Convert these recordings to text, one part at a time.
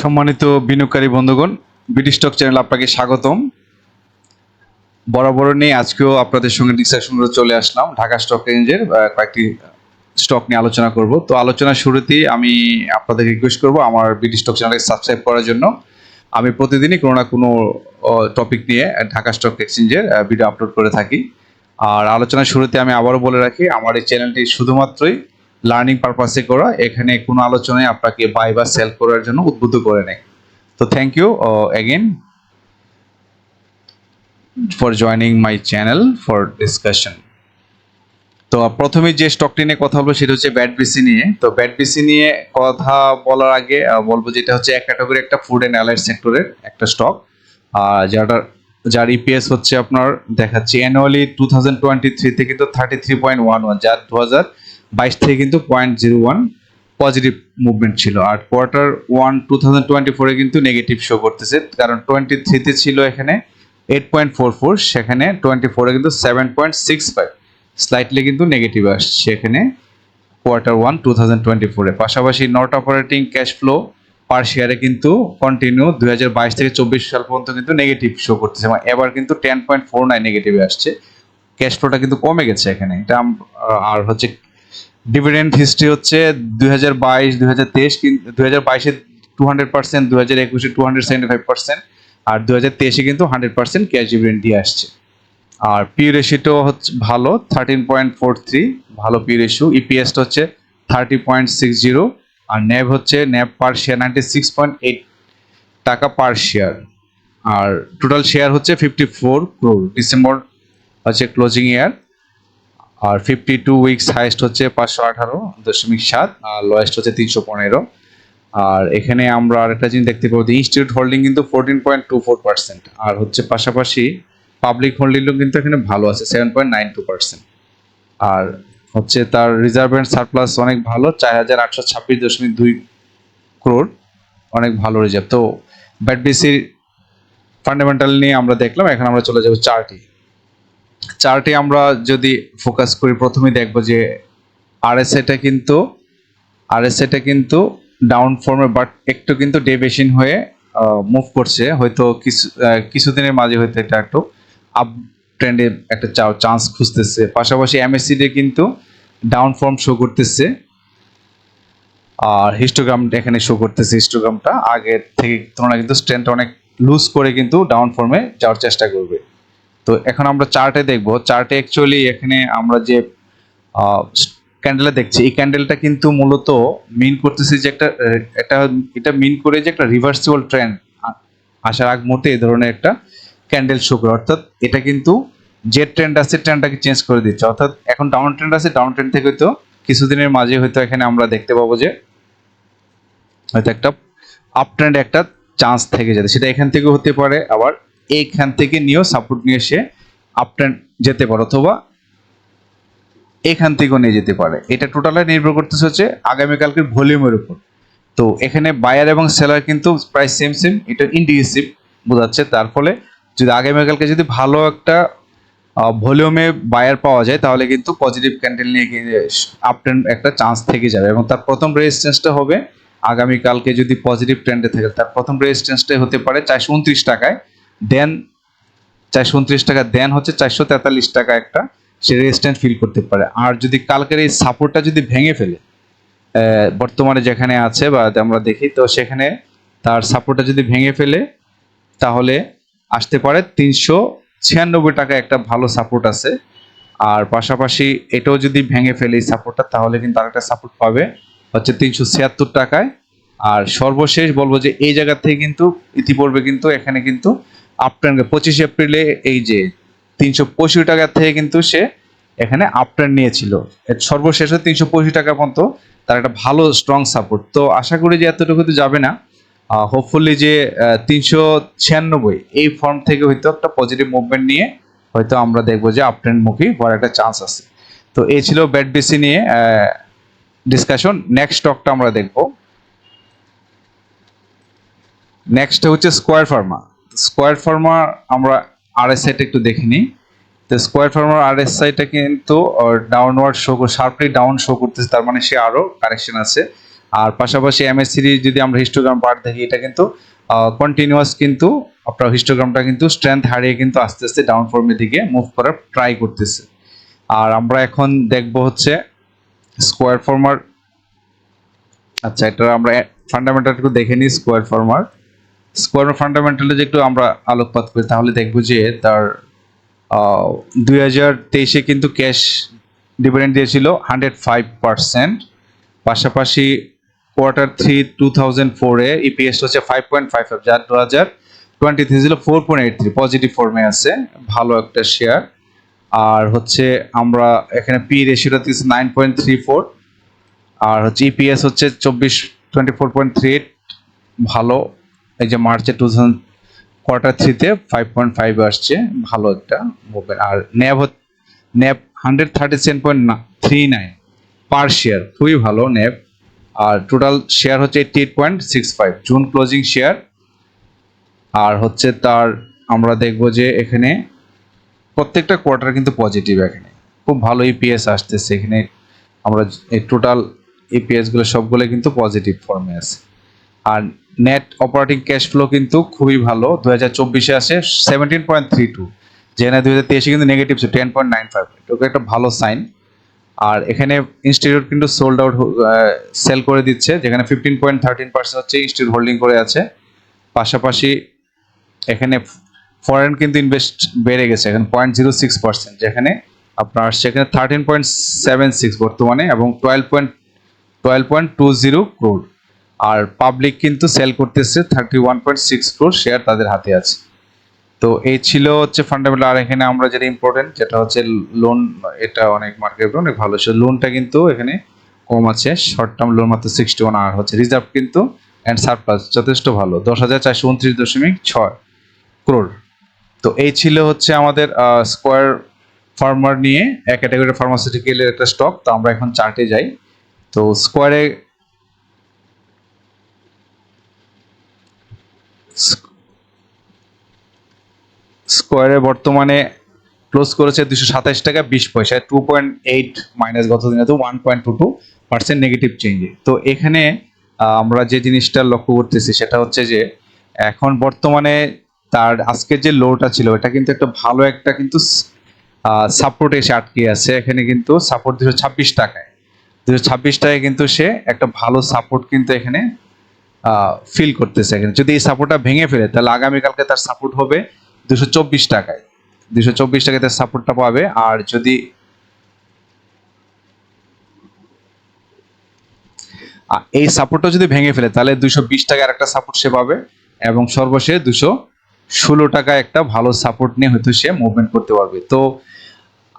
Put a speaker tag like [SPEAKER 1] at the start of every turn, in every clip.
[SPEAKER 1] সম্মানিত বিনিয়োগকারী বন্ধুগণ বিডি স্টক চ্যানেল আপনাকে স্বাগতম। বরাবর নিয়ে আজকেও আপনাদের সঙ্গে ডিসকাশন করে চলে আসলাম। ঢাকা স্টক রেঞ্জের কয়েকটি স্টক নিয়ে আলোচনা করব। তো আলোচনার শুরুতেই আমি আপনাদের রিকোয়েস্ট করব আমার বিডি স্টক চ্যানেলকে সাবস্ক্রাইব করার জন্য। আমি প্রতিদিনই কোনো না কোনো টপিক নিয়ে ঢাকা স্টক এক্সচেঞ্জের ভিডিও আপলোড করে থাকি। আর আলোচনার শুরুতে আমি আবারও বলে রাখি, আমার এই চ্যানেলটি শুধুমাত্রই লার্নিং পারপাসে করা, এখানে কোনো আলোচনায় আপনাকে বাই বা সেল করার জন্য উদ্বুদ্ধ করে নেয়। তো thank you again for joining my channel for discussion তো প্রথমে যে স্টকটি নিয়ে কথা বলব সেটা হচ্ছে ব্যাট বিসি নিয়ে। তো ব্যাট বিসি নিয়ে কথা বলার আগে বলব যেটা হচ্ছে এক ক্যাটাগরি একটা ফুড অ্যান্ড অ্যালাইড সেক্টরের একটা স্টক আর যার যার ইপিএস হচ্ছে আপনার দেখাচ্ছে অ্যানুয়ালি টু থাউজেন্ড টোয়েন্টি থ্রিতে কিন্তু thirty three point one one যার দু হাজার বাইশ থেকে কিন্তু point zero one positive movement ছিল। আর quarter one two thousand twenty ফোরে কিন্তু নেগেটিভ শো করতেছে। কারণ টোয়েন্টি থ্রিতে ছিল এখানে এইট পয়েন্ট ফোর ফোর সেখানে টোয়েন্টি ফোরে কিন্তু seven point six five slightly কিন্তু নেগেটিভ আসছে এখানে quarter one two thousand twenty ফোরে পাশাপাশি not operating cash flow per শেয়ারে কিন্তু কন্টিনিউ দুই হাজার বাইশ থেকে চব্বিশ সাল পর্যন্ত কিন্তু নেগেটিভ শো করতেছে। এবং এবার কিন্তু টেন পয়েন্ট ফোর নাইন নেগেটিভে আসছে। ক্যাশ ফ্লোটা কিন্তু কমে গেছে এখানে। এটা আর হচ্ছে ডিভিডেন্ড হিস্ট্রি হচ্ছে দুই হাজার বাইশ, দুই হাজার তেইশ দুই হাজার বাইশে টু হান্ড্রেড পার্সেন্ট দুই হাজার একুশে টু হান্ড্রেড সেভেন্টি ফাইভ আর দু হাজার তেইশে কিন্তু হান্ড্রেড পার্সেন্ট ক্যাশ ডিভিডেন্ড দিয়ে আসছে। আর পি রেশিওটাও হচ্ছে ভালো থার্টিন পয়েন্ট ফোর থ্রি ভালো পি রেশিও ইপিএসটা হচ্ছে থার্টি পয়েন্ট সিক্স জিরো আর ন্যাব হচ্ছে NAV per share ninety six point eight টাকা পার শেয়ার আর টোটাল শেয়ার হচ্ছে ফিফটি ফোর ক্রোর ডিসেম্বর হচ্ছে ক্লোজিং ইয়ার আর ফিফটি টু উইকস হাইস্ট হচ্ছে পাঁচশো আঠারো দশমিক সাত, আর লোয়েস্ট হচ্ছে তিনশো পনেরো। আর এখানে আমরা আরেকটা জিনিস দেখতে পাবো ইনস্টিটিউট হোল্ডিং কিন্তু fourteen point two four percent আর হচ্ছে পাশাপাশি পাবলিক হোল্ডিংও কিন্তু এখানে ভালো আছে seven point nine two percent আর হচ্ছে তার রিজার্ভ অ্যান্ড সারপ্লাস অনেক ভালো, চার হাজার আটশো ছাব্বিশ দশমিক দুই ক্রোড অনেক ভালো রিজার্ভ তো ব্যাটবিসির ফান্ডামেন্টাল নিয়ে আমরা দেখলাম, এখন আমরা চলে যাব চার্টে চার্টে আমরা যদি ফোকাস করি প্রথমে দেখব যে আরএসএটা কিন্তু আরএসএটা কিন্তু ডাউন ফর্মে বাট একটু কিন্তু ডেভিয়েশন হয়ে মুভ করছে। হয়তো কিছু কিছুদিনের মাঝে হয়তো এটা একটু আপ ট্রেন্ডে একটা চান্স খুঁজতেছে। পাশাপাশি এমএসসিডে কিন্তু ডাউন ফর্ম শো করতেছে। আর হিস্টোগ্রাম এখানে শো করতেছে হিস্টোগ্রামটা আগের থেকে তুলনায় কিন্তু স্ট্রেন্থ অনেক লুজ করে কিন্তু ডাউন ফর্মে যাওয়ার চেষ্টা করবে। তো এখন আমরা চার্টে দেখব। চার্টে অ্যাকচুয়ালি এখানে আমরা যে ক্যান্ডেলে দেখছি, এই ক্যান্ডেলটা কিন্তু মূলত মিন করতেছে যে একটা একটা, এটা মিন করে যে একটা রিভার্সিবল ট্রেন্ড আসার আগ মুহূর্তে এই ধরনের একটা ক্যান্ডেল শো করে। অর্থাৎ এটা কিন্তু যে ট্রেন্ড আছে ট্রেন্ডটাকে চেঞ্জ করে দিচ্ছে। অর্থাৎ এখন ডাউন ট্রেন্ড আছে ডাউন ট্রেন্ড থেকে হয়তো কিছুদিনের মাঝে হয়তো এখানে আমরা দেখতে পাবো যে হয়তো একটা আপ ট্রেন্ড একটা চান্স থেকে যাবে সেটা এখান থেকে হতে পারে, আবার এইখান থেকে নিয়েও সাপোর্ট নিয়ে এসে আপ ট্রেন্ড যেতে পারে অথবা এখান থেকেও নিয়ে যেতে পারে। এটা টোটালি নির্ভর করতেছে হচ্ছে আগামীকালকের ভলিউমের উপর। তো এখানে বায়ার এবং সেলার কিন্তু প্রায় সেম সেম এটা ইন্ডিকেটিভ বোঝাচ্ছে। তার ফলে যদি আগামীকালকে যদি ভালো একটা ভলিউমে বায়ার পাওয়া যায়, তাহলে কিন্তু পজিটিভ ক্যান্ডেল নিয়ে আপ ট্রেন্ড একটা চান্স থেকে যাবে। এবং তার প্রথম রেজিস্ট্যান্সটা হবে আগামীকালকে যদি পজিটিভ ট্রেন্ডে থাকে। তার প্রথম রেজিস্ট্যান্সটাই হতে পারে চারশো উনত্রিশ টাকায়। দেন চারশো উনত্রিশ টাকা, দেন হচ্ছে চারশো তেতাল্লিশ টাকা একটা সে রেজিস্ট্যান্স ফিল করতে পারে। আর যদি কালকের এই সাপোর্টটা যদি ভেঙে ফেলে বর্তমানে যেখানে আছে বা আমরা দেখি, তো সেখানে তার সাপোর্টটা যদি ভেঙে ফেলে, তাহলে আসতে পারে তিনশো ছিয়ানব্বই টাকা একটা ভালো সাপোর্ট আছে। আর পাশাপাশি এটাও যদি ভেঙে ফেলে এই সাপোর্টটা তাহলে কিন্তু আরেকটা সাপোর্ট পাবে হচ্ছে তিনশো ছিয়াত্তর টাকায়। আর সর্বশেষ বলব যে এই জায়গা থেকে কিন্তু ইতিপূর্বে কিন্তু এখানে কিন্তু আপট্রেন্ড পঁচিশে এপ্রিলে এই যে তিনশো পঁয়ষট্টি টাকা থেকে কিন্তু সে এখানে আপট্রেন্ড নিয়েছিল। সর্বশেষে তিনশো পঁয়ষট্টি টাকা পর্যন্ত তার একটা ভালো স্ট্রং সাপোর্ট তো আশা করি যে এতটুকু তো যাবে না। হোপফুলি যে তিনশো ছিয়ানব্বই এই ফর্ম থেকে হয়তো একটা পজিটিভ মুভমেন্ট নিয়ে হয়তো আমরা দেখব যে আপট্রেন্ড মুখী হওয়ার একটা চান্স আছে। তো এই ছিল ব্যাট বেসি নিয়ে ডিসকাশন নেক্সট স্টকটা আমরা দেখব। নেক্সট হচ্ছে স্কোয়ার ফার্মা স্কোয়ার ফার্মা আমরা আরএসআইটা একটু দেখে নিই। তো স্কোয়ার ফার্মার আরএসআইটা কিন্তু downward show sharply down show করতেছে, তার মানে সে আরও কারেকশন আছে। আর পাশাপাশি এমএসসিডি যদি আমরা হিস্টোগ্রাম পার্ট দেখি, এটা কিন্তু কন্টিনিউয়াস কিন্তু, আপনার হিস্টোগ্রামটা কিন্তু স্ট্রেংথ হারিয়ে কিন্তু আস্তে আস্তে ডাউন ফর্মের দিকে মুভ করার ট্রাই করতেছে। আর আমরা এখন দেখব হচ্ছে স্কোয়ার ফর্মার আচ্ছা এটা আমরা ফান্ডামেন্টাল একটু দেখে নিই স্কোয়ার ফর্মার স্কোয়ার ফান্ডামেন্টালে যে একটু আমরা আলোকপাত করি, তাহলে দেখব যে তার দুই হাজার তেইশে কিন্তু ক্যাশ ডিভিডেন্ড দিয়েছিল হান্ড্রেড ফাইভ পার্সেন্ট পাশাপাশি কোয়ার্টার থ্রি টু থাউজেন্ড ফোরে ইপিএস হচ্ছে ফাইভ পয়েন্ট ফাইভ ফাইভ যার দু হাজার টোয়েন্টি থ্রি ছিল four point eight three positive ফর্মে আছে, ভালো একটা শেয়ার আর হচ্ছে আমরা এখানে পি রেশিওটা দিচ্ছি নাইন পয়েন্ট থ্রি ফোর আর হচ্ছে ইপিএস হচ্ছে চব্বিশ twenty four point three eight ভালো। এই যে মার্চে টু থাউজেন্ড কোয়ার্টার থ্রিতে ফাইভ পয়েন্ট ফাইভ আসছে, ভালো একটা মুভমেন্ট আর NAV NAV hundred thirty seven point three nine per share খুবই ভালো ন্যাব আর টোটাল শেয়ার হচ্ছে eighty eight point six five June closing share আর হচ্ছে তার, আমরা দেখব যে এখানে প্রত্যেকটা কোয়ার্টার কিন্তু পজিটিভ এখানে। খুব ভালো ইপিএস আসতেছে এখানে। আমরা এই টোটাল ইপিএসগুলো সবগুলো কিন্তু পজিটিভ ফর্মে আছে। আর নেট অপারেটিং ক্যাশ ফ্লো কিন্তু খুবই ভালো দু হাজার চব্বিশে আসে সেভেন্টিন পয়েন্ট থ্রি টু যেখানে দু হাজার তেইশে কিন্তু নেগেটিভ ছিল টেন পয়েন্ট নাইন ফাইভ এটাকে একটা ভালো সাইন আর এখানে ইনস্টিটিউট কিন্তু সোল্ড আউট সেল করে দিচ্ছে, যেখানে ফিফটিন পয়েন্ট থার্টিন পার্সেন্ট হচ্ছে ইনস্টিটিউট হোল্ডিং করে আছে। পাশাপাশি এখানে ফরেন কিন্তু ইনভেস্ট বেড়ে গেছে, এখানে পয়েন্ট জিরো সিক্স পার্সেন্ট যেখানে আপনার সেখানে থার্টিন পয়েন্ট সেভেন সিক্স বর্তমানে এবং twelve point twelve point two zero crore আর পাবলিক কিন্তু সেল করতেছে thirty one point six crore share তাদের হাতে আছে। তো এই ছিল হচ্ছে ফান্ডামেন্টাল আর এখানে আমরা যেটা ইম্পর্টেন্ট যেটা হচ্ছে লোন এটা অনেক মার্কেট অনেক ভালো। সে লোনটা কিন্তু এখানে কম আছে শর্ট টার্ম লোন মাত্র সিক্সটি ওয়ান আর হচ্ছে রিজার্ভ কিন্তু অ্যান্ড সারপ্লাস যথেষ্ট ভালো, দশ হাজার চারশো উনত্রিশ দশমিক ছয় ক্রোড তো এই ছিল হচ্ছে আমাদের স্কোয়ার ফার্মার নিয়ে, এক ক্যাটাগরি ফার্মাসিউটিক্যালের একটা স্টক তো আমরা এখন চার্টে যাই। তো স্কোয়ারে স্কোয়ারে বর্তমানে ক্লোজ করেছে দুশো সাতাশ টাকা বিশ পয়সা টু পয়েন্ট এইট মাইনাস গত দিনে তো one point two two percent negative চেঞ্জে তো এখানে আমরা যে জিনিসটা লক্ষ্য করতেছি সেটা হচ্ছে যে, এখন বর্তমানে তার আজকের যে লোটা ছিল, এটা কিন্তু একটা ভালো একটা কিন্তু সাপোর্ট এসে আটকে আছে। এখানে কিন্তু সাপোর্ট দুশো ছাব্বিশ টাকায়। দুশো ছাব্বিশ টাকায় কিন্তু সে একটা ভালো সাপোর্ট কিন্তু এখানে ফিল করতেছে এখানে। যদি এই সাপোর্টটা ভেঙে ফেলে, তাহলে আগামীকালকে তার সাপোর্ট হবে দুশো চব্বিশ টাকায়। দুশো চব্বিশ টাকায় তার সাপোর্টটা পাবে। আর যদি এই সাপোর্টটা যদি ভেঙে ফেলে, তাহলে দুশো বিশ টাকার একটা সাপোর্ট সে পাবে এবং সর্বশেষ দুশো ষোলো টাকা একটা ভালো সাপোর্ট নিয়ে হয়তো সে মুভমেন্ট করতে পারবে। তো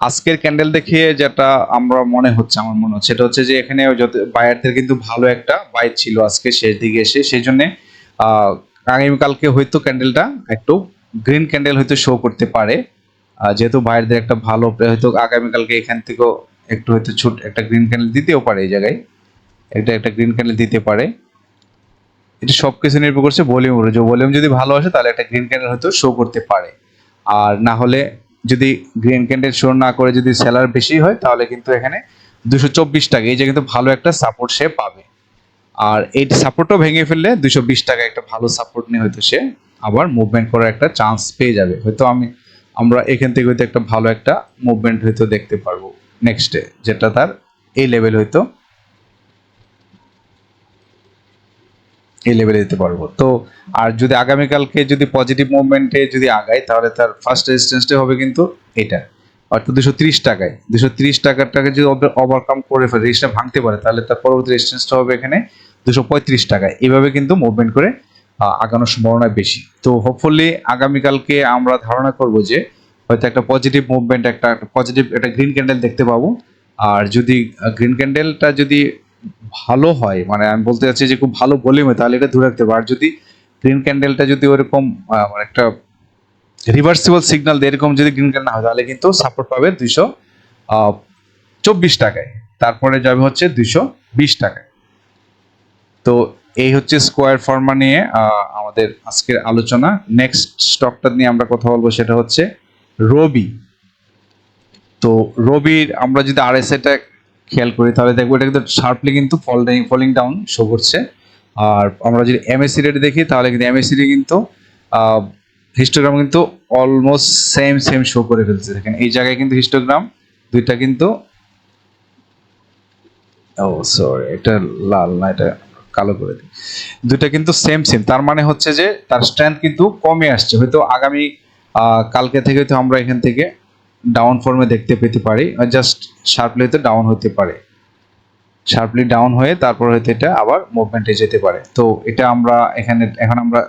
[SPEAKER 1] আজকের ক্যান্ডেল দেখে যেটা আমরা মনে হচ্ছে, আমার মনে হচ্ছে, সেটা হচ্ছে যে এখানে যত বায়ারদের কিন্তু ভালো একটা বাই ছিল আজকে শেষ দিকে এসে। সেই জন্য আগামীকালকে হয়তো ক্যান্ডেলটা একটু গ্রিন ক্যান্ডেল হয়তো শো করতে পারে। যেহেতু বায়ারদের একটা ভালো, হয়তো আগামীকালকে এখান থেকেও একটু হয়তো ছোট, একটা গ্রিন ক্যান্ডেল দিতেও পারে এই জায়গায়। এটা একটা গ্রিন ক্যান্ডেল দিতে পারে। এটা সব কিছু নির্ভর করছে ভলিউম উপরে। যে ভলিউম যদি ভালো আসে, তাহলে একটা গ্রিন ক্যান্ডেল হয়তো শো করতে পারে। আর না হলে যদি গ্রিন ক্যান্ডেল শো না করে যদি সেলার বেশি হয়, তাহলে কিন্তু এখানে দুশো চব্বিশ টাকা, এই যে কিন্তু ভালো একটা সাপোর্ট সে পাবে। আর এই সাপোর্টও ভেঙে ফেললে দুশো বিশ টাকা একটা ভালো সাপোর্ট নিয়ে হয়তো সে আবার মুভমেন্ট করার একটা চান্স পেয়ে যাবে। হয়তো আমি, আমরা এখান থেকে হয়তো একটা ভালো একটা মুভমেন্ট হয়তো দেখতে পারব নেক্সটে যেটা তার এই লেভেল হয়তো এই লেভেলে দিতে পারব। তো আর যদি আগামীকালকে যদি পজিটিভ মুভমেন্টে যদি আগায় তাহলে তার ফার্স্ট রেজিস্ট্যান্সটা হবে কিন্তু এটা। অর্থাৎ দুশো ত্রিশ টাকায়। দুশো ত্রিশ টাকারটাকে যদি ওভারকাম করে ফেলে রেজিস্ট্যান্স ভাঙতে পারে, তাহলে তার পরবর্তী রেজিস্ট্যান্সটা হবে এখানে দুশো পঁয়ত্রিশ টাকায়। এইভাবে কিন্তু মুভমেন্ট করে আগানোর সম্ভাবনা বেশি। তো হোপফুলি আগামীকালকে আমরা ধারণা করব যে, হয়তো একটা পজিটিভ মুভমেন্ট একটা পজিটিভ একটা গ্রিন ক্যান্ডেল দেখতে পাবো। আর যদি গ্রিন ক্যান্ডেলটা যদি ভালো হয় মানে আমি বলতে চাচ্ছি যে খুব ভালো ভলিউমে তাহলে এটা ধরে রাখতে পারবে আর যদি গ্রিন ক্যান্ডেলটা যদি ওরকম মানে একটা রিভার্সিবল সিগন্যাল এরকম যদি গ্রিন ক্যান্ডেল না হয়, তাহলে কিন্তু সাপোর্ট পাবে দুইশো চব্বিশ টাকায়। তারপরে যাবে হচ্ছে দুইশো বিশ টাকায়। তো এই হচ্ছে স্কোয়ার ফর্মা নিয়ে আমাদের আজকের আলোচনা। নেক্সট স্টকটা নিয়ে আমরা কথা বলব সেটা হচ্ছে রবি। তো রবির আমরা যদি আরএসআইটা খেয়াল করি, তাহলে দেখব এটা কিন্তু শার্পলি কিন্তু ফলিং ফলিং ডাউন শো করছে। আর আমরা যদি এমএসসি রেট দেখি, তাহলে কিন্তু এমএসসি কিন্তু হিস্টোগ্রাম কিন্তু অলমোস্ট সেম সেম শো করে ফেলছে। দেখেন, এই জায়গায় কিন্তু হিস্টোগ্রাম দুইটা কিন্তু, ও সরি এটা লাল না, এটা কালো করে দিই। দুইটা কিন্তু সেম সেম তার মানে হচ্ছে যে তার স্ট্রেংথ কিন্তু কমে আসছে। হয়তো আগামী কালকে থেকে হয়তো আমরা এখান থেকে ডাউন ফর্মে দেখতে পেতে পারি জাস্ট শার্পলি হয়তো ডাউন হতে পারে। শার্পলি ডাউন হয়ে তারপর হয়তো এটা আবার মুভমেন্টে যেতে পারে। তো এটা আমরা এখানে, এখন আমরা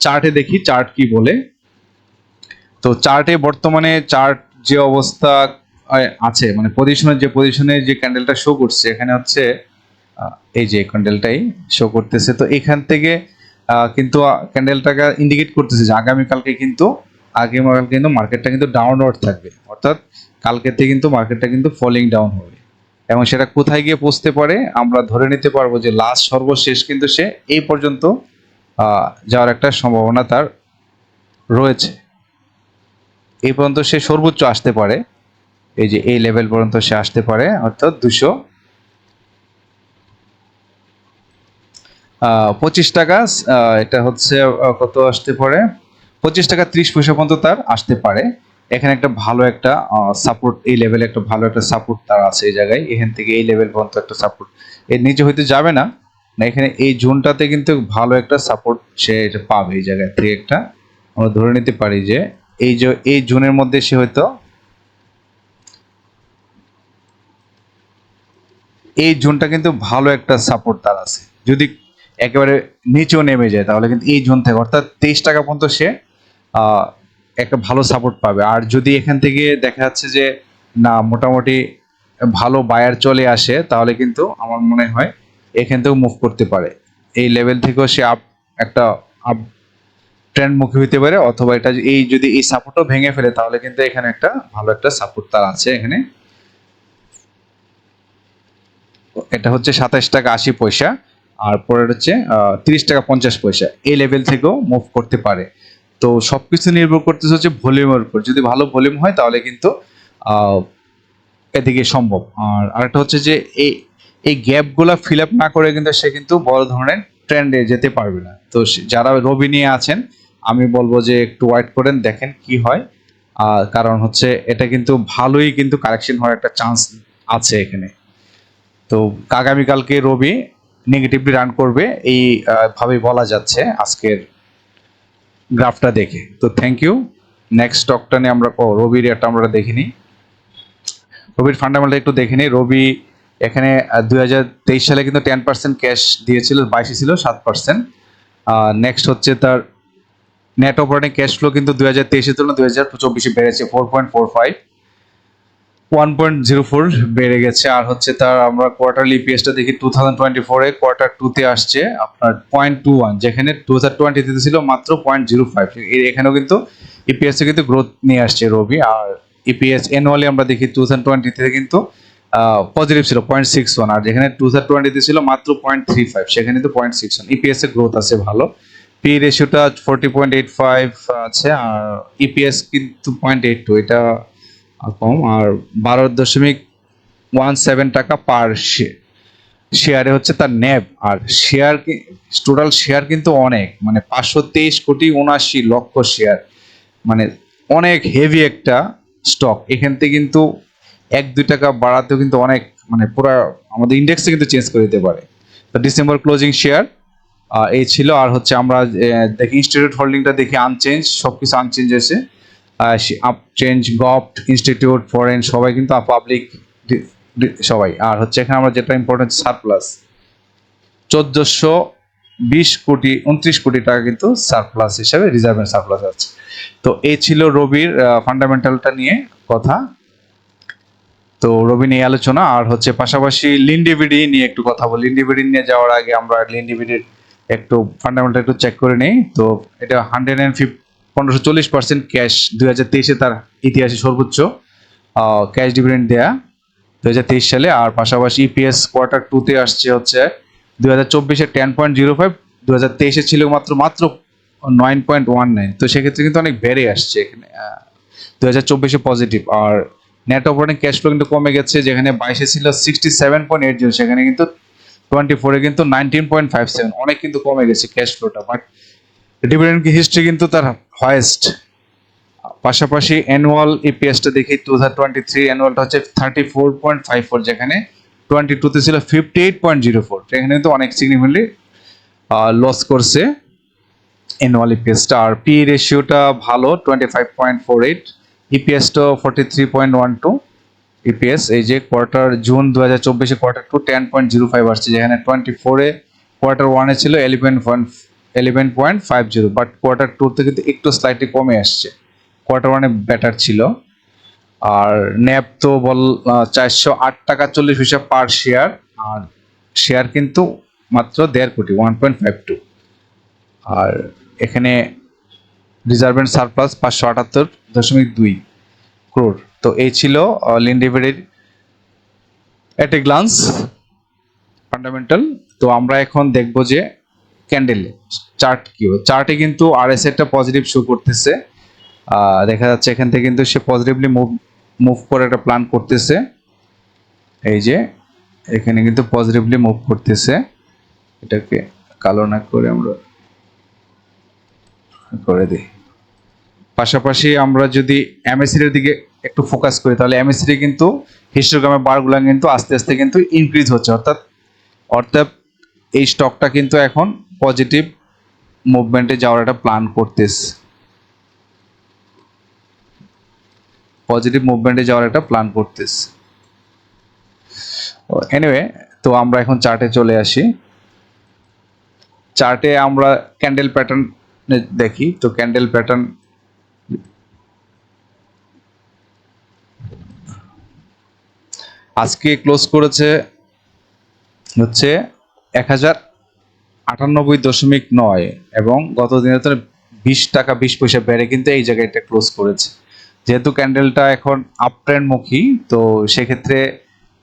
[SPEAKER 1] চার্টে দেখি চার্ট কি বলে। তো চার্টে বর্তমানে চার্ট যে অবস্থা আছে মানে পজিশনের যে পজিশনে যে ক্যান্ডেলটা শো করছে, এখানে হচ্ছে এই যে ক্যান্ডেলটাই শো করতেছে। তো এখান থেকে কিন্তু ক্যান্ডেলটাকে ইন্ডিকেট করতেছে যে আগামীকালকে কিন্তু আগামীকাল কিন্তু মার্কেটটা কিন্তু ডাউনওয়ার্ড থাকবে। অর্থাৎ কালকে থেকে কিন্তু মার্কেটটা কিন্তু ফলিং ডাউন হবে। এবং সেটা কোথায় গিয়ে পৌঁছতে পারে, আমরা ধরে নিতে পারব যে লাস্ট সর্বশেষ কিন্তু সে এই পর্যন্ত যাওয়ার একটা সম্ভাবনা তার রয়েছে। এই পর্যন্ত সে সর্বোচ্চ আসতে পারে। এই যে এই লেভেল পর্যন্ত সে আসতে পারে, অর্থাৎ দুশো পঁচিশ টাকা এটা হচ্ছে কত আসতে পারে? পঁচিশ টাকা ত্রিশ পয়সা পর্যন্ত তার আসতে পারে। এখানে একটা ভালো একটা সাপোর্ট এই লেভেলে একটা ভালো একটা সাপোর্ট তার আছে এই জায়গায়। এখান থেকে এই লেভেল পর্যন্ত একটা সাপোর্ট এর নিচে হয়তো যাবে না। না, এখানে এই জোনটাতে কিন্তু ভালো একটা সাপোর্ট সে এটা পাবে এই জায়গায় থেকে একটা। আমরা ধরে নিতে পারি যে এই যে, এই জোনের মধ্যে সে হয়তো এই জোনটা কিন্তু ভালো একটা সাপোর্ট তার আছে। যদি একেবারে নিচেও নেমে যায়, তাহলে কিন্তু এই জোন থেকে, অর্থাৎ তেইশ টাকা পর্যন্ত সে একটা ভালো সাপোর্ট পাবে। আর যদি এখান থেকে দেখা যাচ্ছে যে, না, মোটামুটি ভালো বায়ার চলে আসে, তাহলে কিন্তু আমার মনে হয় এখান থেকেও মুভ করতে পারে। এই লেভেল থেকেও সে আপ একটা আপ ট্রেন্ড মুখী হতে পারে, অথবা এটা এই যদি এই সাপোর্টও ভেঙে ফেলে, তাহলে কিন্তু এখানে একটা ভালো একটা সাপোর্ট তার আছে এখানে। এটা হচ্ছে সাতাশ টাকা আশি পয়সা, আর পরের হচ্ছে তিরিশ টাকা পঞ্চাশ পয়সা। এই লেভেল থেকেও মুভ করতে পারে। তো সবকিছু নির্ভর করতেছে হচ্ছে ভলিউমের উপর। যদি ভালো ভলিউম হয় তাহলে কিন্তু এদিকে সম্ভব। আর আরেকটা হচ্ছে যে এই এই গ্যাপগুলো ফিল আপ না করে কিন্তু সে কিন্তু বড় ধরনের ট্রেন্ডে যেতে পারবে না। তো যারা রবি নিয়ে আছেন আমি বলব যে একটু ওয়েট করেন দেখেন কি হয়। কারণ হচ্ছে এটা কিন্তু ভালোই কিন্তু কারেকশন হওয়ার একটা চান্স আছে এখানে। তো আগামীকালকে রবি নেগেটিভলি রান করবে এই আহ, ভাবেই বলা যাচ্ছে আজকের গ্রাফটা দেখে। তো থ্যাংক ইউ নেক্সট স্টকটা নিয়ে আমরা রবির একটা আমরা দেখিনি। রবির ফান্ডামেন্টাল একটু দেখে নিই রবি এখানে দুই হাজার তেইশ সালে কিন্তু টেন পার্সেন্ট ক্যাশ দিয়েছিল, বাইশে ছিল, সাত পার্সেন্ট নেক্সট হচ্ছে তার নেট অপারেটিং ক্যাশ ফ্লো কিন্তু দুই হাজার তেইশের তুলনায় দুই হাজার চব্বিশে বেড়েছে four point four five one point zero four বেড়ে গেছে। আর হচ্ছে তার আমরা কোয়ার্টারলি ইপিএসটা দেখি টু থাউজেন্ড টোয়েন্টি ফোরে কোয়ার্টার টুতে আসছে আপনার পয়েন্ট টু ওয়ান যেখানে টু হাজার টোয়েন্টিতে ছিল মাত্র পয়েন্ট জিরো ফাইভ এখানেও কিন্তু ইপিএস কিন্তু গ্রোথ নিয়ে আসছে রবি। আর ইপিএস অ্যানুয়ালি আমরা দেখি টু থাউজেন্ড টোয়েন্টিতে কিন্তু পজিটিভ ছিল পয়েন্ট সিক্স ওয়ান আর যেখানে টু টোয়েন্টিতে ছিল মাত্র পয়েন্ট থ্রি ফাইভ সেখানে তো পয়েন্ট সিক্স ওয়ান ইপিএস এর গ্রোথ আছে ভালো। পি রেশিওটা ফোরটি পয়েন্ট এইট ফাইভ আছে। আর ইপিএস কিন্তু পয়েন্ট এইট টু এটা কম, আর বারো দশমিক ওয়ান সেভেন টাকা পার শেয়ারে হচ্ছে তার ন্যাব আর শেয়ার টোটাল শেয়ার কিন্তু অনেক মানে পাঁচশো তেইশ কোটি উনাশি লক্ষ শেয়ার মানে অনেক হেভি একটা স্টক এখান থেকে কিন্তু এক, দুই টাকা বাড়াতেও কিন্তু অনেক মানে পুরা আমাদের ইন্ডেক্সে কিন্তু চেঞ্জ করে দিতে পারে। তো ডিসেম্বর ক্লোজিং শেয়ার এই ছিল, আর হচ্ছে আমরা দেখি ইনস্টিটিউট হোল্ডিংটা দেখি আনচেঞ্জ সব কিছু আনচেঞ্জ আছে। চেঞ্জ গভট ইনস্টিটিউট, ফরেন, সবাই কিন্তু পাবলিক সবাই। আর হচ্ছে এখানে আমরা যেটা ইম্পর্টেন্ট সারপ্লাস চোদ্দশো বিশ কোটি, উনত্রিশ কোটি টাকা কিন্তু সারপ্লাস হিসাবে রিজার্ভের সারপ্লাস আছে। তো এই ছিল রবির ফান্ডামেন্টালটা নিয়ে কথা। তো রবি নিয়ে আলোচনা, আর হচ্ছে পাশাপাশি লিন্ডিভিডি নিয়ে একটু কথা বলি। লিন্ডিভিডি নিয়ে যাওয়ার আগে আমরা লিন্ডিভিডির একটু ফান্ডামেন্টাল একটু চেক করে নিই। তো এটা হান্ড্রেড অ্যান্ড পনেরোশো চল্লিশ পার্সেন্ট ক্যাশ দুই হাজার তেইশে তার ইতিহাসে সর্বোচ্চ ক্যাশ ডিভিডেন্ড দেয়া। দুই হাজার তেইশ সালে আর পাশাপাশি ইপিএস কোয়ার্টার টুতে আসছে হচ্ছে দুই হাজার চব্বিশে টেন পয়েন্ট জিরো ফাইভ দু হাজার তেইশে ছিল মাত্র মাত্র নাইন পয়েন্ট ওয়ান নাইন তো সেক্ষেত্রে কিন্তু অনেক বেড়ে আসছে এখানে দু হাজার চব্বিশে পজিটিভ আর নেট অপারেটিং ক্যাশ ফ্লো কিন্তু কমে গেছে, যেখানে বাইশে ছিল sixty seven point eight zero সেখানে কিন্তু টোয়েন্টি ফোরে কিন্তু নাইনটিন পয়েন্ট ফাইভ সেভেন অনেক কিন্তু কমে গেছে ক্যাশ ফ্লোটা বাট ডিভিডেন্ড হিস্ট্রি কিন্তু তার হায়েস্ট পাশাপাশি অ্যানুয়াল ইপিএসটা দেখি টু থাউজেন্ড টোয়েন্টি থ্রি অ্যানুয়ালটা হচ্ছে thirty four point five four যেখানে টোয়েন্টি টুতে ছিল fifty eight point zero four এখানে কিন্তু অনেক সিগনিফিকেন্টলি লস করছে অ্যানুয়াল ইপিএসটা আর পি রেশিওটা ভালো twenty five point four eight ইপিএসটা forty three point one two EPS এই যে কোয়ার্টার জুন দু হাজার চব্বিশে quarter two ten point zero five আসছে, যেখানে টোয়েন্টি ফোরে কোয়ার্টার ওয়ানে ছিল eleven point eleven point five zero but quarter টুতে কিন্তু একটু স্লাইটলি কমে আসছে। কোয়ার্টার ওয়ানে বেটার ছিল। আর ন্যাপ তো বল চারশো আট টাকা চল্লিশ পয়সা পার শেয়ার আর শেয়ার কিন্তু মাত্র দেড় কোটি ওয়ান পয়েন্ট ফাইভ টু আর এখানে রিজার্ভেন্ট সারপ্লাস পাঁচশো আটাত্তর দশমিক দুই ক্রোর তো এই ছিল লিন্ডিভেডের এট এ গ্লান্স ফান্ডামেন্টাল তো আমরা এখন দেখব যে ক্যান্ডেলে চার্ট কি চার্টে কিন্তু আর এস একটা পজিটিভ শো করতেছে দেখা যাচ্ছে এখান থেকে কিন্তু সে পজিটিভলি মুভ মুভ করে একটা প্ল্যান করতেছে। এই যে, এখানে কিন্তু পজিটিভলি মুভ করতেছে। এটাকে কালো না করে আমরা করে দিই। পাশাপাশি আমরা যদি এমএসির দিকে একটু ফোকাস করি, তাহলে এমএসির কিন্তু হিস্টোগ্রামের বারগুলো কিন্তু আস্তে আস্তে কিন্তু ইনক্রিজ হচ্ছে। অর্থাৎ অর্থাৎ এই স্টকটা কিন্তু এখন পজিটিভ মুভমেন্টে যাওয়ার একটা প্ল্যান করতেছে পজিটিভ মুভমেন্টে যাওয়ার একটা প্ল্যান করতেছে এনিওয়ে তো আমরা এখন চার্টে চলে আসি। চার্টে আমরা ক্যান্ডেল প্যাটার্ন দেখি। তো ক্যান্ডেল প্যাটার্ন আজকে ক্লোজ করেছে হচ্ছে এক হাজার আটানব্বই দশমিক নয় এবং গত দিনে তো বিশ টাকা, বিশ পয়সা বেড়ে কিন্তু এই জায়গায় এটা ক্লোজ করেছে। যেহেতু ক্যান্ডেলটা এখন আপ মুখী, তো সেক্ষেত্রে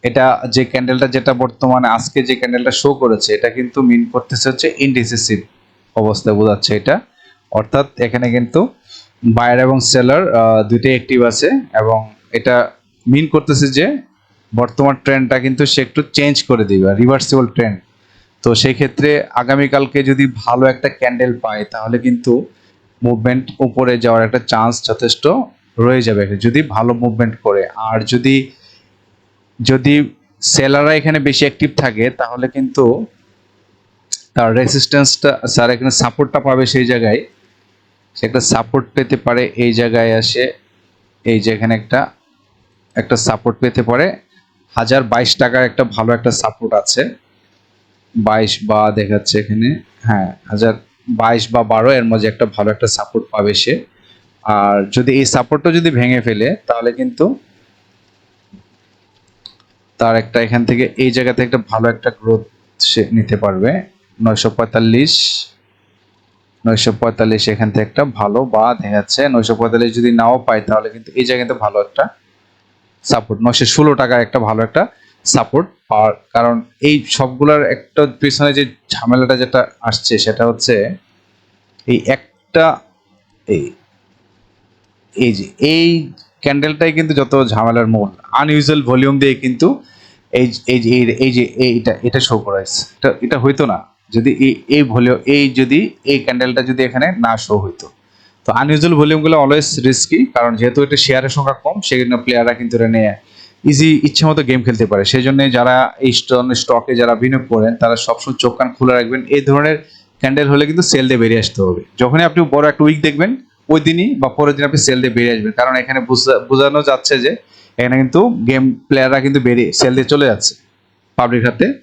[SPEAKER 1] এটা যে ক্যান্ডেলটা যেটা বর্তমানে, আজকে যে ক্যান্ডেলটা শো করেছে, এটা কিন্তু মিন করতেছে হচ্ছে ইনডিসিসিভ অবস্থায় বোঝাচ্ছে এটা। অর্থাৎ এখানে কিন্তু বায়ার এবং সেলার দুইটাই অ্যাক্টিভ আছে এবং এটা মিন করতেছে যে বর্তমান ট্রেন্ডটা কিন্তু সে একটু চেঞ্জ করে দিবে রিভার্সিবল ট্রেন্ড তো সেই ক্ষেত্রে আগামীকালকে যদি ভালো একটা ক্যান্ডেল পায়, তাহলে কিন্তু মুভমেন্ট উপরে যাওয়ার একটা চান্স যথেষ্ট রয়ে যাবে। যদি ভালো মুভমেন্ট করে, আর যদি যদি সেলাররা এখানে বেশি অ্যাক্টিভ থাকে, তাহলে কিন্তু তার রেসিস্ট্যান্সটা স্যার এখানে সাপোর্টটা পাবে সেই জায়গায়। সে একটা সাপোর্ট পেতে পারে, এই জায়গায় আসে, এই যে এখানে একটা একটা সাপোর্ট পেতে পারে। হাজার বাইশ টাকার একটা ভালো একটা সাপোর্ট আছে। বাইশ বা দেখাচ্ছে এখানে। হ্যাঁ হাজার বাইশ বা বারো, এর মধ্যে একটা ভালো একটা সাপোর্ট পাবে সে। আর যদি এই সাপোর্টটা যদি ভেঙে ফেলে, তাহলে কিন্তু তার একটা এখান থেকে, এই জায়গা থেকে একটা ভালো একটা গ্রোথ সে নিতে পারবে। নয়শো পঁয়তাল্লিশ নয়শো পঁয়তাল্লিশ এখান থেকে একটা ভালো বা দেখা যাচ্ছে নয়শো পঁয়তাল্লিশ যদি নাও পায়, তাহলে কিন্তু এই জায়গাতে ভালো একটা সাপোর্ট নয়শো ষোলো টাকার একটা ভালো একটা সাপোর্ট পাওয়ার, কারণ এই সবগুলোর একটা পিছনে যে ঝামেলাটা যেটা আসছে সেটা হচ্ছে এই একটা এই এই যে, এই ক্যান্ডেলটাই কিন্তু যত ঝামেলার মূল আনইউজুয়াল ভলিউম দিয়ে কিন্তু এই এই যে, এই- যে এইটা এটা শো করাইছে এটা এটা হইতো না, যদি এই এই ভলিউম এই যদি এই ক্যান্ডেলটা যদি এখানে না শো হইতো। তো আনইউজুয়াল ভলিউমগুলো অলওয়েজ রিস্কি কারণ যেহেতু এটা শেয়ারের সংখ্যা কম সেই জন্য প্লেয়াররা কিন্তু এটা নিয়ে ইজি ইচ্ছে মতো গেম খেলতে পারে। সেই জন্য যারা এই স্টকে যারা বিনিয়োগ করেন, তারা সবসময় চোখ কান খুলে রাখবেন। এই ধরনের ক্যান্ডেল হলে কিন্তু সেল দিয়ে বেরিয়ে আসতে হবে। যখনই আপনি বড় একটা উইক দেখবেন, ওই দিনই বা পরের দিন আপনি সেল দিয়ে বেরিয়ে আসবেন। কারণ এখানে বুঝা- বোঝানো যাচ্ছে যে এখানে কিন্তু গেম প্লেয়াররা কিন্তু বেরিয়ে সেল দিয়ে চলে যাচ্ছে পাবলিক হাতে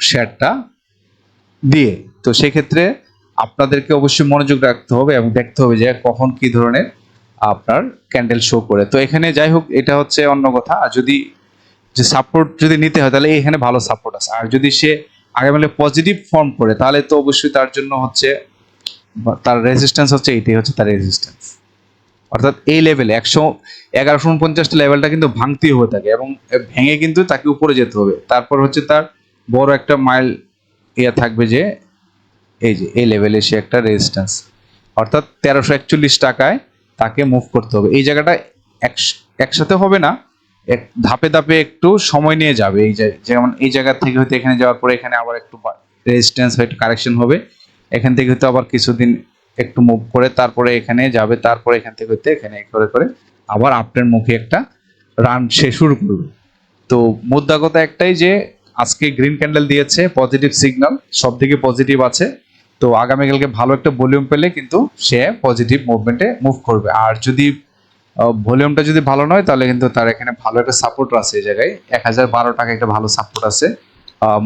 [SPEAKER 1] শেয়ারটা দিয়ে। তো সেক্ষেত্রে আপনাদেরকে অবশ্যই মনোযোগ রাখতে হবে এবং দেখতে হবে যে কখন কি ধরনের আপনার ক্যান্ডেল শো করে। তো এখানে যাই হোক, এটা হচ্ছে অন্য কথা। আর যদি যে সাপোর্ট যদি নিতে হয়, তাহলে এখানে ভালো সাপোর্ট আছে। আর যদি সে আগামী পজিটিভ ফর্ম করে, তাহলে তো অবশ্যই তার জন্য হচ্ছে তার রেজিস্ট্যান্স হচ্ছে এটাই হচ্ছে তার রেজিস্ট্যান্স অর্থাৎ এই লেভেলে একশো এগারোশো উনপঞ্চাশটা লেভেলটা কিন্তু ভাঙতেই হয়ে থাকে এবং ভেঙে কিন্তু তাকে উপরে যেতে হবে। তারপর হচ্ছে তার বড় একটা মাইল ইয়ে থাকবে যে, এই যে, এই লেভেলে সে একটা রেজিস্ট্যান্স অর্থাৎ তেরোশো একচল্লিশ টাকায় তাকে মুভ করতে হবে। এই জায়গাটা একসাথে হবে না, এক ধাপে ধাপে একটু সময় নিয়ে যাবে। এই যেমন এই জায়গা থেকে হয়তো এখানে যাওয়ার পরে এখানে আবার একটু রেজিস্ট্যান্স একটু কারেকশন হবে। এখান থেকে হয়তো আবার কিছুদিন একটু মুভ করে তারপরে এখানে যাবে, তারপরে এখান থেকে হইতে এখানে করে করে আবার আপটের মুখে একটা রান সে শুরু করবে। তো মুদ্রা কথা একটাই যে, আজকে গ্রিন ক্যান্ডেল দিয়েছে পজিটিভ সিগন্যাল সব দিকে পজিটিভ আছে। তো আগামীকালকে ভালো একটা ভলিউম পেলে কিন্তু সে পজিটিভ মুভমেন্টে মুভ করবে। আর যদি ভলিউমটা যদি ভালো নয়, তাহলে কিন্তু তার এখানে ভালো একটা সাপোর্ট আছে এই জায়গায়। এক হাজার বারো টাকা একটা ভালো সাপোর্ট আছে।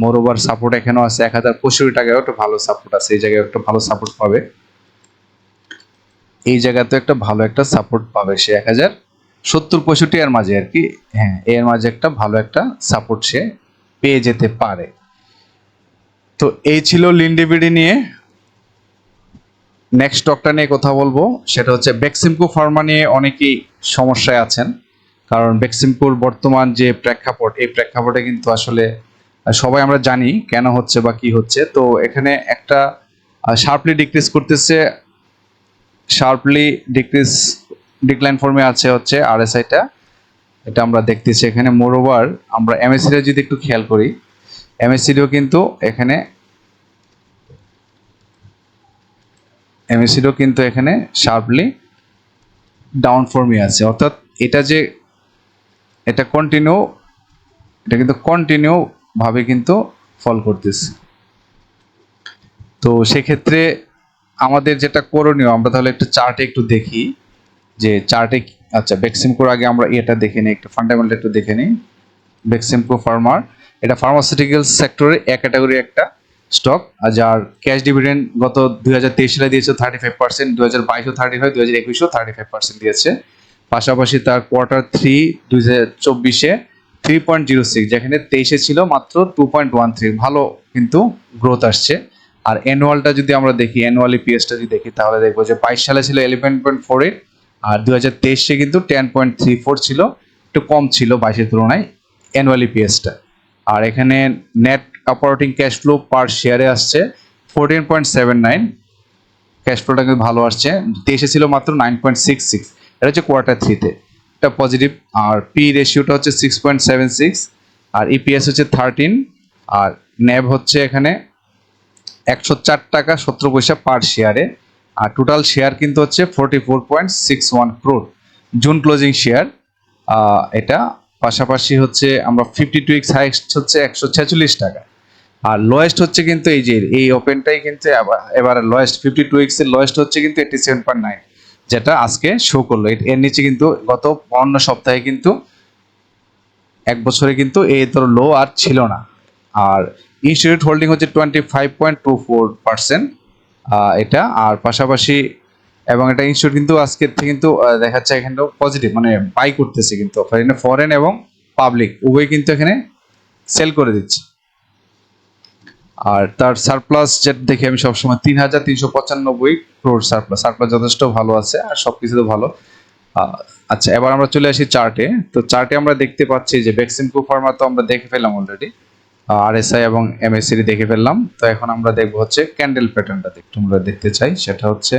[SPEAKER 1] মোরোবার সাপোর্ট এখানেও আছে। এক হাজার পঁয়ষট্টি টাকায় একটা ভালো সাপোর্ট আছে। এই জায়গায় একটা ভালো সাপোর্ট পাবে। এই জায়গাতে একটা ভালো একটা সাপোর্ট পাবে সে এক হাজার সত্তর পঁয়ষট্টি এর মাঝে আর কি। হ্যাঁ এর মাঝে একটা ভালো একটা সাপোর্ট সে পেয়ে যেতে পারে। তো এই ছিল লিন্ডিবিডি নিয়ে। নেক্সট স্টকটা নিয়ে কথা বলব। সেটা হচ্ছে বেক্সিমকো ফার্মা নিয়ে অনেকেই সমস্যায় আছেন। কারণ বেক্সিমকোর বর্তমান যে প্রেক্ষাপট, এই প্রেক্ষাপটে কিন্তু আসলে সবাই আমরা জানি কেন হচ্ছে বা কি হচ্ছে। তো এখানে একটা শার্পলি ডিক্রিজ করতেছে শার্পলি ডিক্রিজ ডিক্লাইন ফর্মে আছে হচ্ছে আরএসআইটা এটা আমরা দেখতেছি এখানে। মোরওভার আমরা এমএসসিটা যদি একটু খেয়াল করি এমএসসিডিও কিন্তু এখানে এমএসসিডিও কিন্তু এখানে শার্পলি ডাউন ফর্মে আছে। অর্থাৎ এটা যে, এটা কন্টিনিউ এটা কিন্তু কন্টিনিউ ভাবে কিন্তু ফল করতেছে। তো সেক্ষেত্রে আমাদের যেটা করণীয়, আমরা তাহলে একটু চার্টে একটু দেখি যে চার্টে আচ্ছা বেক্সিমকোর আগে আমরা এটা দেখে নিই, একটু ফান্ডামেন্টাল একটু দেখে নিই। বেক্সিমকো ফার্মার এটা ফার্মাসিউটিক্যাল সেক্টরে এক ক্যাটাগরি একটা স্টক আর যার ক্যাশ ডিভিডেন্ড গত দুই হাজার তেইশ সালে দিয়েছে থার্টি ফাইভ পার্সেন্ট দু হাজার বাইশও থার্টি ফাইভ দু হাজার একুশও থার্টি ফাইভ পার্সেন্ট দিয়েছে। পাশাপাশি তার কোয়ার্টার থ্রি দুই হাজার চব্বিশে থ্রি পয়েন্ট জিরো সিক্স যেখানে তেইশে ছিল মাত্র টু পয়েন্ট ওয়ান থ্রি ভালো কিন্তু গ্রোথ আসছে। আর অ্যানুয়ালটা যদি আমরা দেখি অ্যানুয়াল ইপিএসটা যদি দেখি, তাহলে দেখব যে বাইশ সালে ছিল ইলেভেন পয়েন্ট ফোর এইট আর দু হাজার তেইশে কিন্তু টেন পয়েন্ট থ্রি ফোর ছিল, একটু কম ছিল বাইশের তুলনায় অ্যানুয়াল ইপিএসটা আর এখানে net operating cash flow per শেয়ারে আসছে fourteen point seven nine cash ফ্লোটা কিন্তু ভালো আসছে। তেইশে ছিল মাত্র নাইন পয়েন্ট সিক্স সিক্স এটা হচ্ছে কোয়ার্টার থ্রিতে এটা পজিটিভ আর পি রেশিওটা হচ্ছে সিক্স পয়েন্ট সেভেন সিক্স আর ইপিএস হচ্ছে থার্টিন আর ন্যাব হচ্ছে এখানে একশো চার টাকা সত্তর পয়সা পার শেয়ারে আর টোটাল শেয়ার কিন্তু হচ্ছে forty four point six one crore June closing share এটা পাশাপাশি হচ্ছে আমরা ফিফটি টু এক্স হাইস্ট হচ্ছে একশো ছেচল্লিশ টাকা। আর লোয়েস্ট হচ্ছে কিন্তু এই যে এই ওপেনটাই কিন্তু এবার- লোয়েস্ট ফিফটি টু এর লোয়েস্ট হচ্ছে কিন্তু এইটি সেভেন পয়েন্ট নাইন যেটা আজকে শো করল। এর- নিচে কিন্তু গত বান্ন সপ্তাহে কিন্তু এক বছরে কিন্তু এই তোর লো আর ছিল না। আর ইনস্টিটিউট হোল্ডিং হচ্ছে twenty five point two four percent এটা। আর পাশাপাশি এবং এটা ইনস্টিটিউট কিন্তু আজকের থেকে কিন্তু আহ, দেখা যাচ্ছে এখানে পজিটিভ মানে বাই করতেছে কিন্তু এখানে ফরেন এবং পাবলিক উভয় কিন্তু এখানে সেল করে দিচ্ছে। আর তার সারপ্লাস যেটা দেখি আমি সবসময় তিন হাজার তিনশো পঁচানব্বই ক্রোড সারপ্লাস সারপ্লাস যথেষ্ট ভালো আছে আর সব কিছু তো ভালো। আচ্ছা এবার আমরা চলে আসি চার্টে তো চার্টে আমরা দেখতে পাচ্ছি যে ভ্যাকসিনকো ফার্মা তো আমরা দেখে ফেললাম অলরেডি আরএসআই এবং এমএসসি দেখে ফেললাম। তো এখন আমরা দেখব হচ্ছে ক্যান্ডেল প্যাটার্নটা একটু আমরা দেখতে চাই সেটা হচ্ছে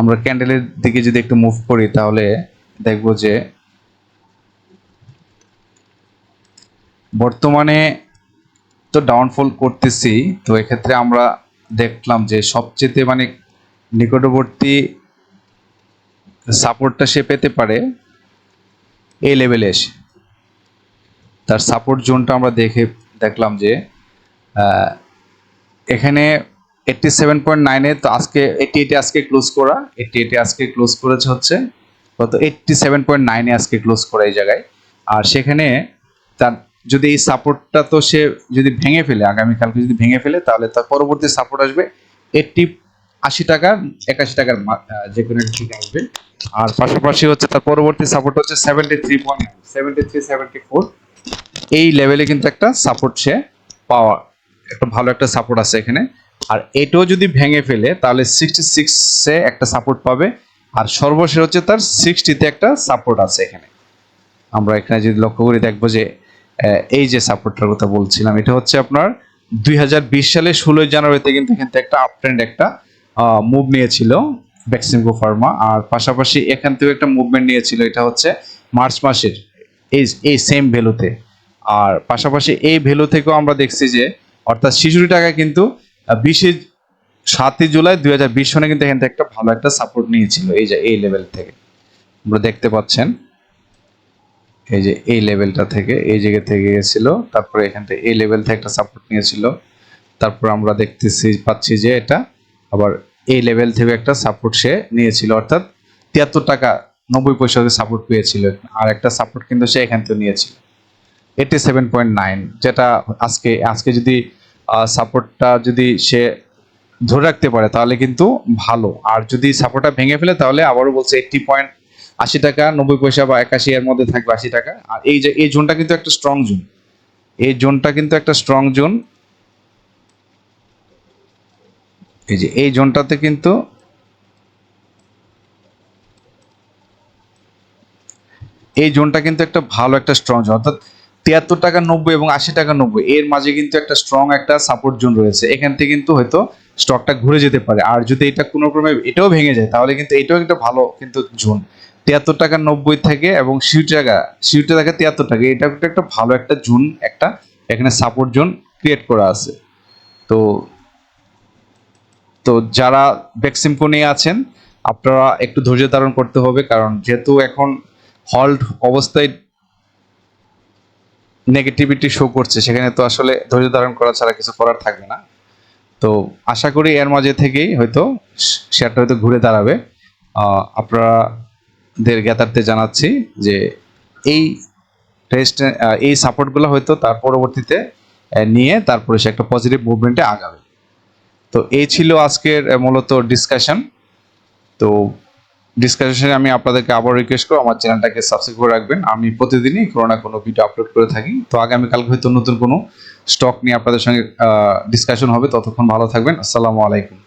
[SPEAKER 1] আমরা ক্যান্ডেলের দিকে যদি একটু মুভ করি, তাহলে দেখব যে বর্তমানে তো ডাউনফল করতেছি, তো এক্ষেত্রে আমরা দেখলাম যে সবচেয়ে মানে নিকটবর্তী সাপোর্টটা সে পেতে পারে এই লেভেলে এসে। তার সাপোর্ট জোনটা আমরা দেখে দেখলাম যে এখানে এইটটি সেভেন পয়েন্ট নাইনে তো আজকে এইটি এইটে আজকে ক্লোজ করা। এইটটি এইটে আজকে ক্লোজ করেছে হচ্ছে, কত? এইটটি সেভেন পয়েন্ট নাইনে আজকে ক্লোজ করা এই জায়গায়। আর সেখানে তার যদি এই সাপোর্টটা তো সে যদি ভেঙে ফেলে, আগামীকালকে যদি ভেঙে ফেলে, তাহলে তার পরবর্তী সাপোর্ট আসবে এইটটি আশি টাকা একাশি টাকার যে কোনো একটি আসবে। আর পাশাপাশি হচ্ছে তার পরবর্তী সাপোর্ট হচ্ছে seventy three point seventy three seventy four এই লেভেলে কিন্তু একটা সাপোর্ট সে পাওয়া একটা ভালো একটা সাপোর্ট আছে এখানে। আর এটাও যদি ভেঙে ফেলে, তাহলে সিক্সটি সিক্সে একটা সাপোর্ট পাবে। আর সর্বশেষ হচ্ছে তার সিক্সটিতে একটা সাপোর্ট আছে এখানে। আমরা এখানে যদি লক্ষ্য করি দেখব যে এই যে সাপোর্টটার কথা বলছিলাম, এটা হচ্ছে আপনার দুই হাজার বিশ সালে ষোলোই জানুয়ারিতে কিন্তু এখান থেকে একটা আপ ট্রেন্ড একটা মুভ নিয়েছিল বেক্সিমকো ফার্মা আর পাশাপাশি এখান থেকে একটা মুভমেন্ট নিয়েছিল, এটা হচ্ছে মার্চ মাসের, এই এই সেম ভ্যালুতে আর পাশাপাশি এই ভ্যালু থেকেও আমরা দেখছি যে অর্থাৎ শিশুরি টাকা কিন্তু বিশে সাতই জুলাই দুই হাজার বিশ সনে কিন্তু এখান থেকে একটা ভালো একটা সাপোর্ট নিয়েছিল এই যে এই লেভেল থেকে। আমরা দেখতে পাচ্ছেন, এই যে এই লেভেলটা থেকে, এই জায়গা থেকে গেছিল, তারপরে এখান থেকে এই লেভেল থেকে একটা সাপোর্ট নিয়েছিল। তারপর আমরা দেখতেছি, পাচ্ছি যে এটা আবার এই লেভেল থেকে একটা সাপোর্ট সে নিয়েছিল, অর্থাৎ তিয়াত্তর টাকা নব্বই পয়সা সাপোর্ট পেয়েছিল। আর একটা সাপোর্ট কিন্তু সে এখান থেকে নিয়েছিল। এইটি সেভেন পয়েন্ট নাইন যেটা আজকে আজকে যদি সাপোর্টটা যদি সে ধরে রাখতে পারে, তাহলে কিন্তু ভালো। আর যদি সাপোর্টটা ভেঙে ফেলে, তাহলে আবারও বলছে এইটটি পয়েন্ট আশি টাকা, নব্বই পয়সা বা একাশি এর মধ্যে থাকবে আশি টাকা। আর এই যে, এই জোনটা কিন্তু একটা স্ট্রং জোন। এই জোনটা কিন্তু একটা স্ট্রং জোন। এই যে, এই জোনটাতে কিন্তু এই জোনটা কিন্তু একটা ভালো একটা স্ট্রং জোন। অর্থাৎ তিয়াত্তর টাকা নব্বই এবং আশি টাকা নব্বই। এর মাঝে কিন্তু একটা স্ট্রং একটা সাপোর্ট জোন রয়েছে। এখান থেকে কিন্তু হয়তো স্টকটা ঘুরে যেতে পারে। আর যদি এটা কোনো ক্রমে এটাও ভেঙে যায়, তাহলে কিন্তু এটাও একটা ভালো কিন্তু জোন তিয়াত্তর টাকা নব্বই থেকে এবং সিউটি টাকা সিউটি টাকা তিয়াত্তর টাকা, এটা কিন্তু একটা ভালো একটা জোন একটা এখানে সাপোর্ট জোন ক্রিয়েট করা আছে। তো তো যারা ভ্যাকসিমকো নিয়ে আছেন, আপনারা একটু ধৈর্য ধারণ করতে হবে, কারণ যেহেতু এখন হল্ড অবস্থায় নেগেটিভিটি শো করছে, সেখানে তো আসলে ধৈর্য ধারণ করা ছাড়া কিছু করার থাকবে না। তো আশা করি এর মাঝে থেকেই হয়তো শেয়ারটা হয়তো ঘুরে দাঁড়াবে। আপনাদের জ্ঞাতার্থে জানাচ্ছি যে এই টেস্ট এই সাপোর্টগুলো হয়তো তার পরবর্তীতে নিয়ে তারপরে সে একটা পজিটিভ মুভমেন্টে আগাবে। তো এই ছিল আজকের মূলত ডিসকাশন তো ডিসকাশনে আমি আপনাদেরকে আবার রিকোয়েস্ট করব, আমার চ্যানেলটাকে সাবস্ক্রাইব করে রাখবেন। আমি প্রতিদিনই কোনো না কোনো ভিডিও আপলোড করে থাকি। তো আগামীকালকে হয়তো নতুন কোনো স্টক নিয়ে আপনাদের সঙ্গে ডিসকাশন হবে। ততক্ষণ ভালো থাকবেন। আসসালামু আলাইকুম।